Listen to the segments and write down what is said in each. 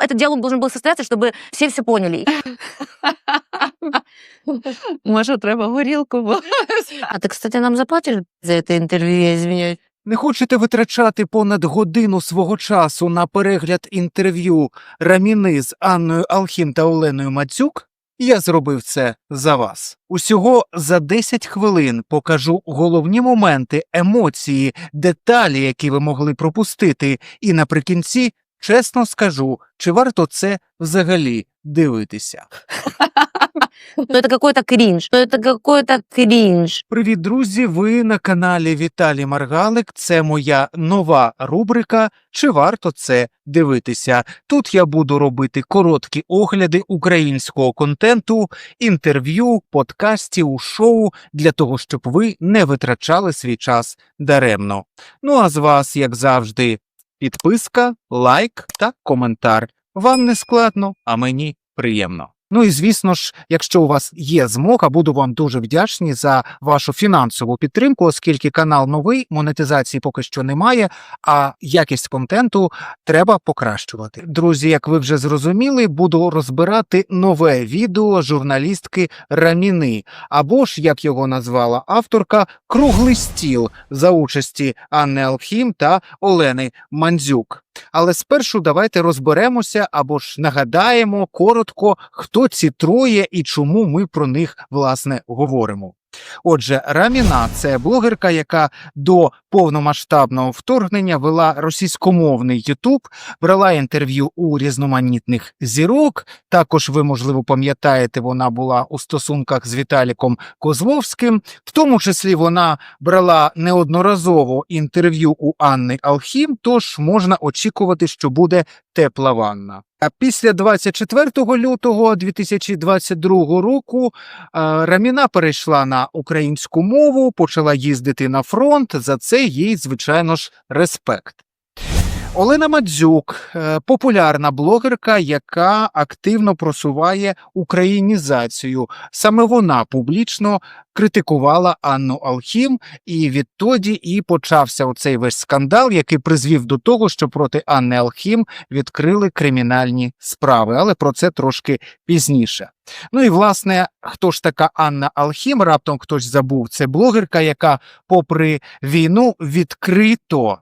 этот диалог должен был состояться, чтобы все все поняли. Може, треба горілку, бо А ты, кстати, нам заплатишь за это интервью, я извиняюсь? Не хочете витрачати понад годину свого часу на перегляд інтерв'ю Раміни з Анною Алхім та Оленою Мацюк? Я зробив це за вас. Усього за 10 хвилин покажу головні моменти, емоції, деталі, які ви могли пропустити, і наприкінці чесно скажу, чи варто це взагалі дивитися. Ну это какой-то кринж. Ну это какой-то кринж. Привіт, друзі! Ви на каналі Віталій Маргалик. Це моя нова рубрика. Чи варто це дивитися? Тут я буду робити короткі огляди українського контенту, інтерв'ю, подкастів, шоу для того, щоб ви не витрачали свій час даремно. Ну а з вас, як завжди, підписка, лайк та коментар. Вам не складно, а мені приємно. Ну і звісно ж, якщо у вас є змога, буду вам дуже вдячний за вашу фінансову підтримку, оскільки канал новий, монетизації поки що немає, а якість контенту треба покращувати. Друзі, як ви вже зрозуміли, буду розбирати нове відео журналістки Раміни, або ж як його назвала авторка, круглий стіл за участі Анни Алхім та Олени Мандзюк. Але спершу давайте розберемося або ж нагадаємо коротко, хто ці троє і чому ми про них власне говоримо. Отже, Раміна це блогерка, яка до повномасштабного вторгнення вела російськомовний Ютуб, брала інтерв'ю у різноманітних зірок. Також ви, можливо, пам'ятаєте, вона була у стосунках з Віталіком Козловським. В тому числі вона брала неодноразово інтерв'ю у Анни Алхім, тож можна очікувати, що буде тепла ванна. А після 24 лютого 2022 року е, Раміна перейшла на українську мову, почала їздити на фронт. За це їй, звичайно ж, респект. Олена Мадзюк е, популярна блогерка, яка активно просуває українізацію. Саме вона публічно критикувала Анну Алхім, і відтоді і почався оцей весь скандал, який призвів до того, що проти Анни Алхім відкрили кримінальні справи, але про це трошки пізніше. Ну і власне, хто ж така Анна Алхім? Раптом хтось забув. Це блогерка, яка, попри війну, відкрито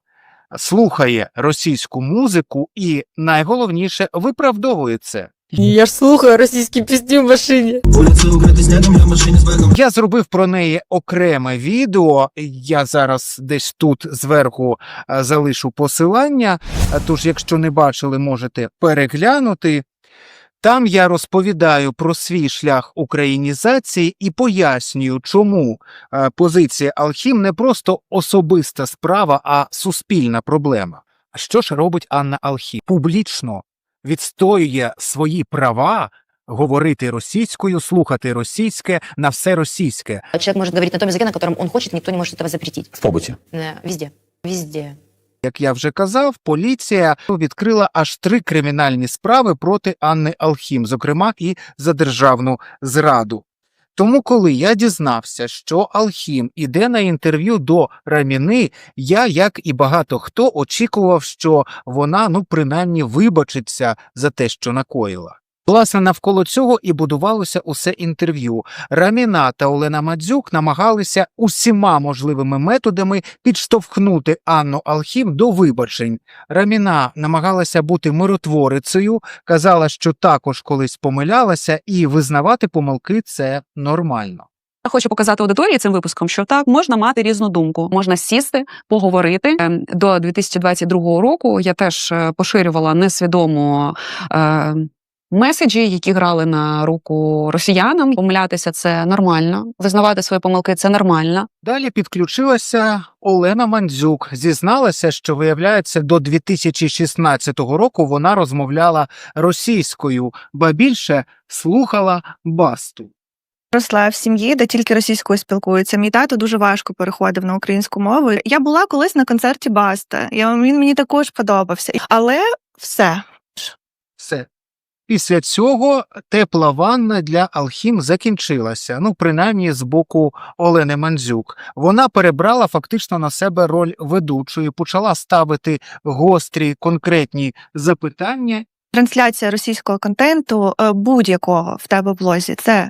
слухає російську музику і найголовніше виправдовує це. я ж слухаю російські пісні в машині. Я зробив про неї окреме відео. Я зараз десь тут зверху е, залишу посилання. Е, Тож, якщо не бачили, можете переглянути. Там я розповідаю про свій шлях українізації і пояснюю, чому е, позиція Алхім не просто особиста справа, а суспільна проблема. А що ж робить Анна Алхім? Публічно відстоює свої права говорити російською, слухати російське, на все російське. Человек может говорить на том языке, на котором он хочет, никто не может этого запретить. В побуті. Э, Везде. Везде. Як я вже казав, поліція відкрила аж три кримінальні справи проти Анни Алхім, зокрема і за державну зраду. Тому, коли я дізнався, що Алхім іде на інтерв'ю до Раміни, я, як і багато хто, очікував, що вона, ну, принаймні, вибачиться за те, що накоїла. Власне, навколо цього і будувалося усе інтерв'ю. Раміна та Олена Мадзюк намагалися усіма можливими методами підштовхнути Анну Алхім до вибачень. Раміна намагалася бути миротворицею, казала, що також колись помилялася, і визнавати помилки це нормально. Я хочу показати аудиторії цим випуском, що так можна мати різну думку, можна сісти, поговорити. Ем, До 2022 року я теж е, поширювала несвідомо. Е, Меседжі, які грали на руку росіянам, помилятися це нормально, визнавати свої помилки це нормально. Далі підключилася Олена Мандзюк. Зізналася, що виявляється, до 2016 року вона розмовляла російською, ба більше слухала басту. Росла в сім'ї, де тільки російською спілкуються. Мій тато дуже важко переходив на українську мову. Я була колись на концерті Баста. Я, він мені також подобався. Але все. Все. Після цього тепла ванна для Алхім закінчилася, ну принаймні з боку Олени Мандзюк. Вона перебрала фактично на себе роль ведучої, почала ставити гострі конкретні запитання Трансляція російського контенту е, будь-якого в тебе блозі. Це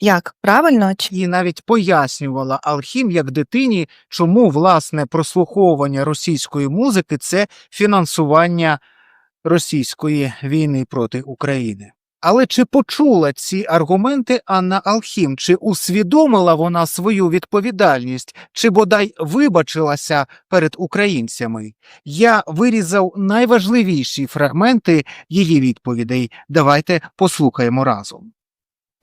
як правильно? Чи і навіть пояснювала Алхім як дитині, чому власне прослуховування російської музики це фінансування російської війни проти України. Але чи почула ці аргументи Анна Алхім? Чи усвідомила вона свою відповідальність, чи бодай вибачилася перед українцями? Я вирізав найважливіші фрагменти її відповідей. Давайте послухаємо разом.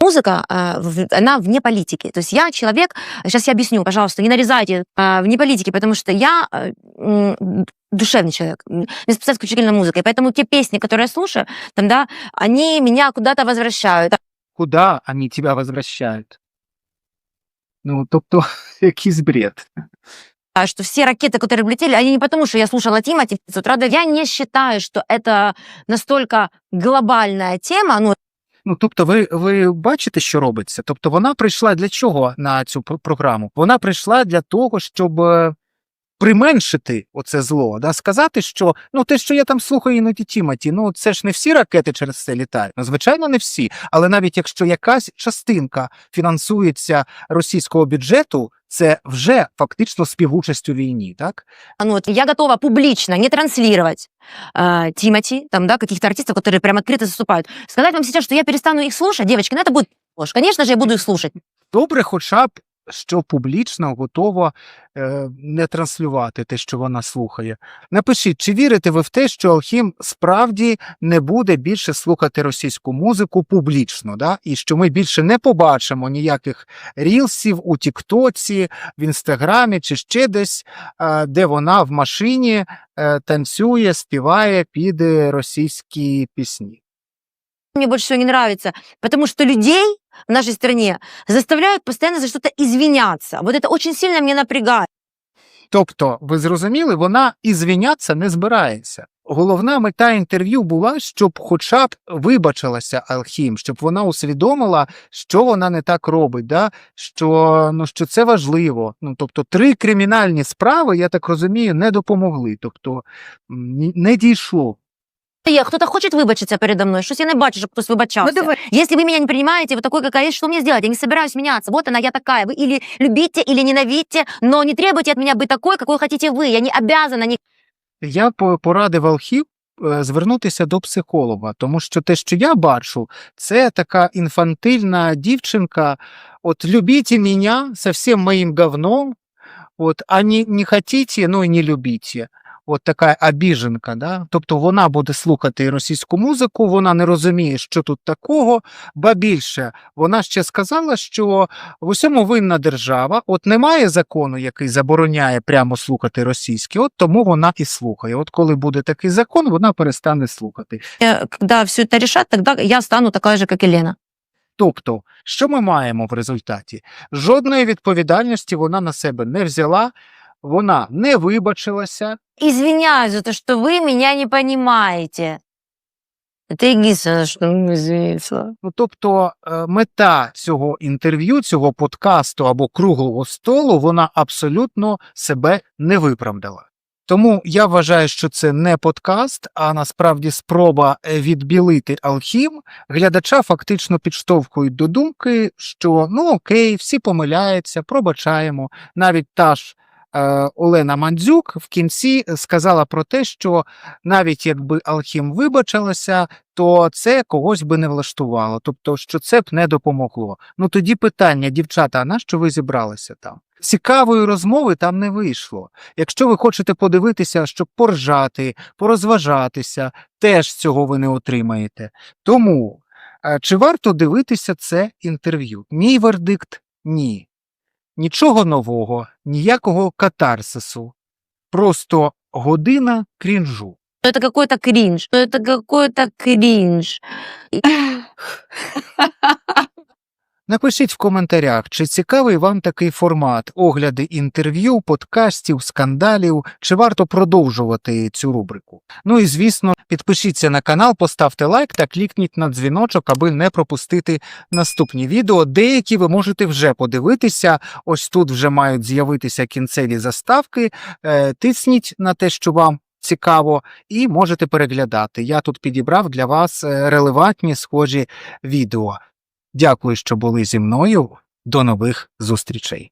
Музыка, в- она вне политики. То есть я человек, сейчас я объясню, пожалуйста, не нарезайте а, вне политики, потому что я м, душевный человек, мне спасает исключительно музыка. И поэтому те песни, которые я слушаю, там, да, они меня куда-то возвращают. Куда они тебя возвращают? Ну, тобто, якийсь бред. А что все ракеты, которые влетели, они не потому, что я слушала Тимати с утра. Я не считаю, что это настолько глобальная тема. Ну, Ну, тобто, ви, ви бачите, що робиться? Тобто, вона прийшла для чого на цю програму? Вона прийшла для того, щоб е, применшити оце зло, да? сказати, що ну те, що я там слухаю іноді Тіматі, ну це ж не всі ракети через це літають. Ну, звичайно, не всі. Але навіть якщо якась частинка фінансується російського бюджету, це вже фактично співучасть у війні, так? ну, вот я готова публично не транслировать э, Тимати, там, да, каких-то артистов, которые прям открыто заступают. Сказать вам сейчас, что я перестану их слушать, девочки, ну это будет ложь. Конечно же, я буду их слушать. Добре, хоча б що публічно готова е, не транслювати те, що вона слухає. Напишіть, чи вірите ви в те, що Алхім справді не буде більше слухати російську музику публічно, да? і що ми більше не побачимо ніяких рілсів у Тіктоці, в Інстаграмі чи ще десь, е, де вона в машині е, танцює, співає під російські пісні. Мне больше не нравится, потому что людей в нашей стране заставляют постоянно за что-то извиняться. Вот это очень сильно меня напрягает. Тобто, ви зрозуміли, вона і звінятися не збирається. Головна мета інтерв'ю була, щоб хоча б вибачилася Алхім, щоб вона усвідомила, що вона не так робить, да? що, ну, що це важливо. Ну, тобто, три кримінальні справи, я так розумію, не допомогли. Тобто не дійшло. Я, кто-то хочет выбачиться передо мной, что я не бачу, чтобы хтось Ну, выбачался. диви, Если вы меня не принимаете, вот такой, какая есть, что мне сделать? Я не собираюсь меняться. Вот она, я такая. Вы или любите, или ненавидите, но не требуйте от меня быть такой, какой хотите вы. Я не обязана ни Я по- порадив Алхім е, звернутися до психолога, тому що те, що я бачу, це така інфантильна дівчинка. От любите мене со всім моїм говном, от, а не, не хотите, ну і не любите. От така обіженка, да? тобто вона буде слухати російську музику, вона не розуміє, що тут такого, ба більше, вона ще сказала, що в усьому винна держава, от немає закону, який забороняє прямо слухати російське, от тому вона і слухає. От коли буде такий закон, вона перестане слухати. Э, Когда все это решат, тогда я стану такая же, как и Лена. Тобто, що ми маємо в результаті? Жодної відповідальності вона на себе не взяла, вона не вибачилася, Извиняюсь за то, что вы меня не понимаете. Это единственное, что ну, извиниться. Ну, тобто, е, мета цього інтерв'ю, цього подкасту або круглого столу, вона абсолютно себе не виправдала. Тому я вважаю, що це не подкаст, а насправді спроба е, відбілити алхім. Глядача фактично підштовхують до думки, що ну окей, всі помиляються, пробачаємо. Навіть та ж Олена Мандзюк в кінці сказала про те, що навіть якби Алхім вибачилася, то це когось би не влаштувало, тобто, що це б не допомогло. Ну тоді питання, дівчата, а на що ви зібралися там? Цікавої розмови там не вийшло. Якщо ви хочете подивитися, щоб поржати, порозважатися, теж цього ви не отримаєте. Тому е, чи варто дивитися це інтерв'ю? Мій вердикт ні. Нічого нового, ніякого катарсису. Просто година крінжу. Это какой-то кринж. Это какой-то кринж. Напишіть в коментарях, чи цікавий вам такий формат огляди інтерв'ю, подкастів, скандалів, чи варто продовжувати цю рубрику. Ну і звісно, підпишіться на канал, поставте лайк та клікніть на дзвіночок, аби не пропустити наступні відео. Деякі ви можете вже подивитися. Ось тут вже мають з'явитися кінцеві заставки. Е, тисніть на те, що вам цікаво, і можете переглядати. Я тут підібрав для вас е, релевантні схожі відео. Дякую, що були зі мною. До нових зустрічей.